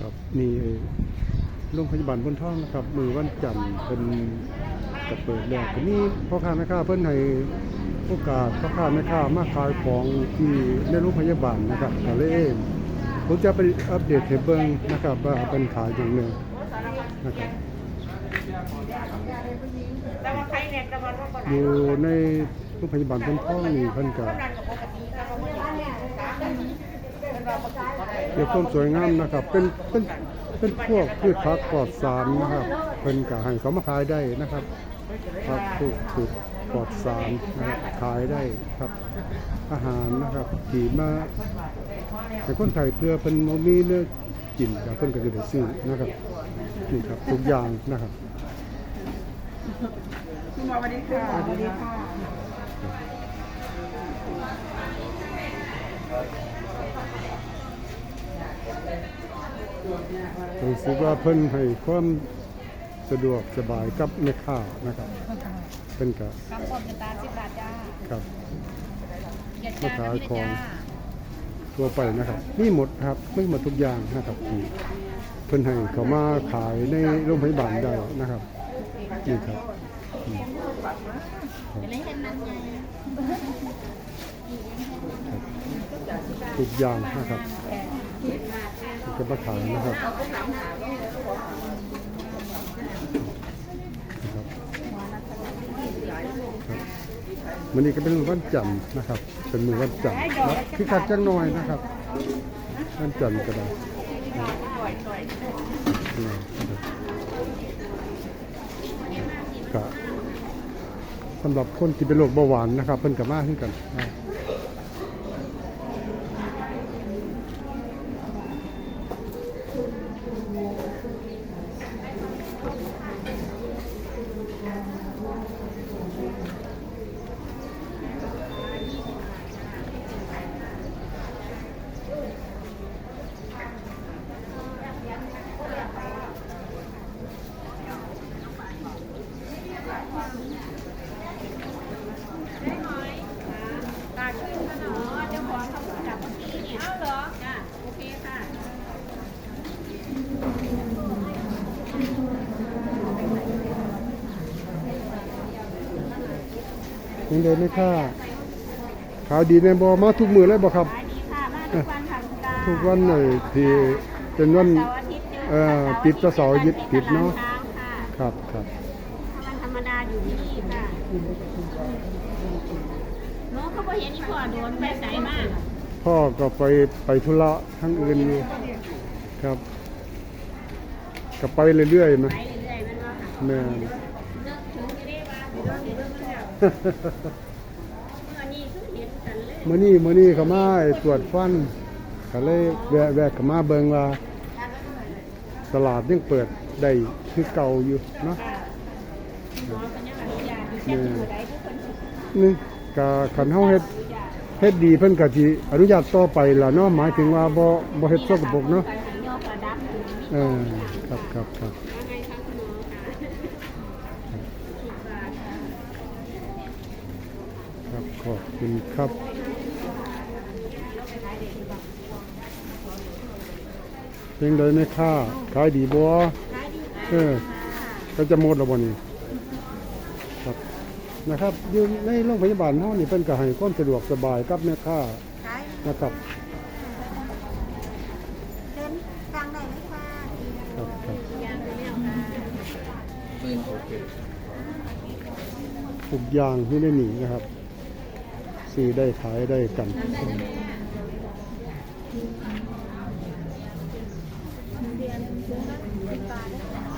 ครับนี่โรงพยาบาลบนท้องนะครับ มือวันจันทร์เป็นกระเปิดแล้วก็มีพ่อค้าแม่ค้าเพิ่นให้โอกาสพ่อค้าแม่ค้ามาขายของที่ในโรงพยาบาลนะครับก็เลยผมจะไปอัปเดตให้เบิ่งนะครับว่าเป็นขายอย่างไรนะครับแต่ว่าใครเนี่ยแต่ว่าก็อยู่ในโรงพยาบาลบนท้องนี่เพิ่นก็ กำลังกับปกติแต่ว่าไม่ได้ เป็นว่าปกติเกี่ยวกับความสวยงามนะครับ เป็นเป็นเป็นพวกพืชผักปลอดสารนะครับเพิ่นก็ให้เขามาขายได้นะครับผักปลูกปลูกปลอดสารนะครับขายได้ครับ อาหารนะครับดีมาแต่คนไทยเพื่อเพิ่นบ่มีเนื้อกินก็เพิ่นก็จะได้ซื้อนะครับนี่ครับทุกอย่างนะครับคุณหมอสวัสดีค่ะสวัสดีค่ะ รู้สึกว่าเพิ่นให้ความสะดวกสบายกับแม่ค้านะครับเพิ่นก็คำปอมจะตาสิบบาทจ้าครับอย่ามาจ้าขายพี่ของจ้าทั่วไปนะครับมีหมดครับไม่หมดทุกอย่างนะครับที่เพิ่นให้เขามาขายในโรงพยาบาลได้นะครับนี่ครับอืมอย่าเล่นกันนั้นไงครับทุกอย่างนะครับ ก็มาขายนะครับนะครับครับวันนี้ก็เป็นวันจันทร์นะครับ เป็นมือวันจันทร์พิกัดจังน่อยนะครับวันจันทร์ก็ได้นะสำหรับคนที่เป็นโรคเบาหวานนะครับ เพิ่นกับมาขึ้นกันนะ ตาชื่อขนมเจ้าของเขาจับเมื่อกี้เนี่ยเอาเหรอจ้าโอเคค่ะ ยังเดินไม่ค่าข่าวดีในบอมาทุกมือเลยบ่ครับขายดีค่ะมาทุกวันค่ะคุณตาทุกวันเลยที่เป็นวัน เสาร์อาทิตย์หยุดเอ่อปิดก็เสาร์อาทิตย์ปิดเนาะช้างค่ะครับครับวันธรรมดาอยู่ที่นี่ค่ะน้องเขาบอกเห็นอีพ่อโดนไปใส่มากพ่อก็ไปไปธุระทั้งอื่นอยู่ครับก็ไปเรื่อยๆนะไปเรื่อยๆนั่นว่าค่ะแม่นเลิกถึงจะได้ว่าเรื่องนี้เรื่องมันแล้วเมื่ อนี้คือเห็นกันเลยมื้อนี้มื้อนี้เขามาให้ตรวจฟันก็เลยแวะแวะเข้ามาเบิ่งว่า ตลาดยังเปิดได้คือเก่าอยู่เนาะหมอเป็นยังไงยาดีแค่ตัวใดทุกคนอนี่ก็คันเฮาเฮ็ดนุญาตเฮ็ดดีเพิ่นก็สิอนุญาตต่อไปล่ะเนาะหมายถึงว่าบ่บ่เฮ็ดสกปรกเนาะการหันย่อประดับอยู่มีเออครับครับครับ ว่าไงคะคุณหมอคะสิบบาทค่ะ ครับข อบคุณครับเพลงใดไม่ค่าขายดีบ่ขายดีค่ะเออก็จะหมดแล้วบ่นี่ครับนะครับอยู่ในโรงพยาบาลเฮานี่เพิ่นก็ให้ความสะดวกสบายกับแม่ค้าขายนะครับเดินกลางได้ไหมคะครับครับยางไปแล้วค่ะทุกอย่างที่ได้หนีนะครับ ซื้อได้ขายได้กันเดือน